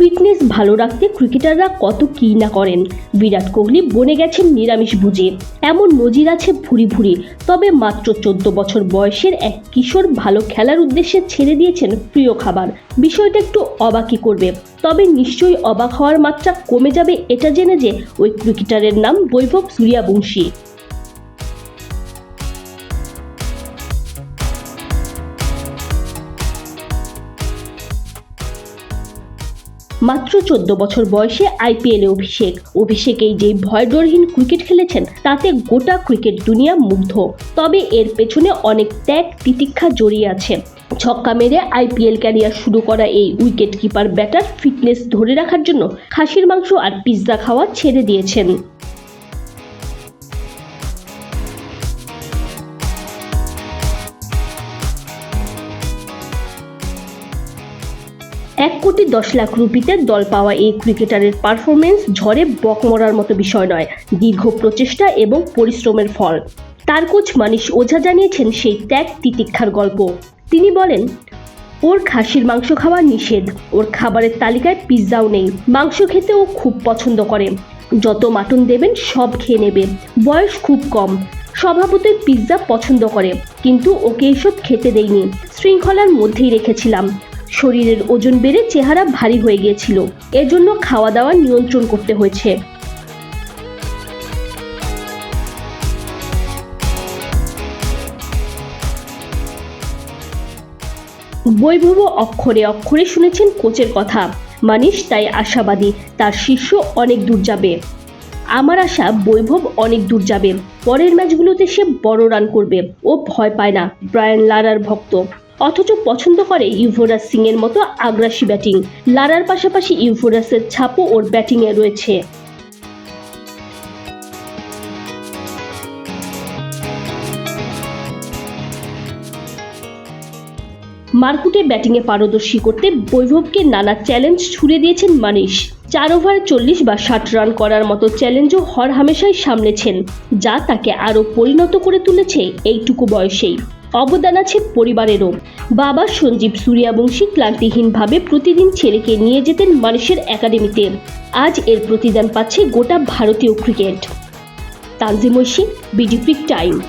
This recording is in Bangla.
ফিটনেস ভালো রাখতে ক্রিকেটাররা কত কী না করেন? বিরাট কোহলি বনে গেছেন নিরামিষ বুঝে এমন নজির আছে ভুরি ভুরি। তবে মাত্র চোদ্দ বছর বয়সের এক কিশোর ভালো খেলার উদ্দেশ্যে ছেড়ে দিয়েছেন প্রিয় খাবার। বিষয়টা একটু অবাকই করবে। তবে নিশ্চয়ই অবাক হওয়ার মাত্রা কমে যাবে এটা জেনে যে ওই ক্রিকেটারের নাম বৈভব সূর্যাবংশী। মাত্র চোদ্দ বছর বয়সে আইপিএলে অভিষেক। অভিষেকেই যে ভয়ডরহীন ক্রিকেট খেলেছেন, তাতে গোটা ক্রিকেট দুনিয়া মুগ্ধ। তবে এর পেছনে অনেক ত্যাগ তিতিক্ষা জড়িয়ে আছে। ছক্কা মেরে আইপিএল ক্যারিয়ার শুরু করা এই উইকেট কিপার ব্যাটার ফিটনেস ধরে রাখার জন্য খাসির মাংস আর পিৎজা খাওয়া ছেড়ে দিয়েছেন। এক কোটি দশ লাখ রুপিতে দল পাওয়া এই ক্রিকেটারের পারফরমেন্স ঝড়ে বকমরার মতো বিষয় নয়, দীর্ঘ প্রচেষ্টা এবং পরিশ্রমের ফল। তার কোচ মানিশ ওঝা জানিয়েছেন সেই ত্যাগ তিতিক্ষার গল্প। তিনি বলেন, ওর খাসির মাংস খাওয়া নিষেধ। ওর খাবারের তালিকায় পিৎজাও নেই। মাংস খেতে ও খুব পছন্দ করে। যত মাটন দেবেন সব খেয়ে নেবে। বয়স খুব কম। স্বভাবতই পিৎজা পছন্দ করে। কিন্তু ওকে এসব খেতে দেইনি। শৃঙ্খলার মধ্যেই রেখেছিলাম। শরীরের ওজন বেড়ে চেহারা ভারী হয়ে গিয়েছিল। এজন্য খাওয়া দাওয়া নিয়ন্ত্রণ করতে হয়েছে। বৈভব অক্ষরে অক্ষরে শুনেছেন কোচের কথা। মানিশ তাই আশাবাদী, তার শিষ্য অনেক দূর যাবে। আমার আশা, বৈভব অনেক দূর যাবে। পরের ম্যাচগুলোতে সে বড় রান করবে। ও ভয় পায় না, ব্রায়ান লারার ভক্ত। অথচ পছন্দ করে ইউভরাজ সিং এর মতো আগ্রাসী ব্যাটিং। লারার পাশাপাশি ইউভরাজের ছাপও ওর ব্যাটিংয়ে রয়েছে। মারকুটে ব্যাটিংয়ে পারদর্শী করতে বৈভবকে নানা চ্যালেঞ্জ ছুড়ে দিয়েছেন মানিশ। চার ওভারে চল্লিশ বা ষাট রান করার মতো চ্যালেঞ্জও হর হামেশাই সামলেছেন, যা তাকে আরও পরিণত করে তুলেছে এইটুকু বয়সেই। অবদান আছে পরিবারেরও। বাবা সঞ্জীব সূর্যাবংশী ক্লান্তিহীনভাবে প্রতিদিন ছেলেকে নিয়ে যেতেন মানুষের একাডেমিতে। আজ এর প্রতিদান পাচ্ছে গোটা ভারতীয় cricket. Tanzim Oishi BD time.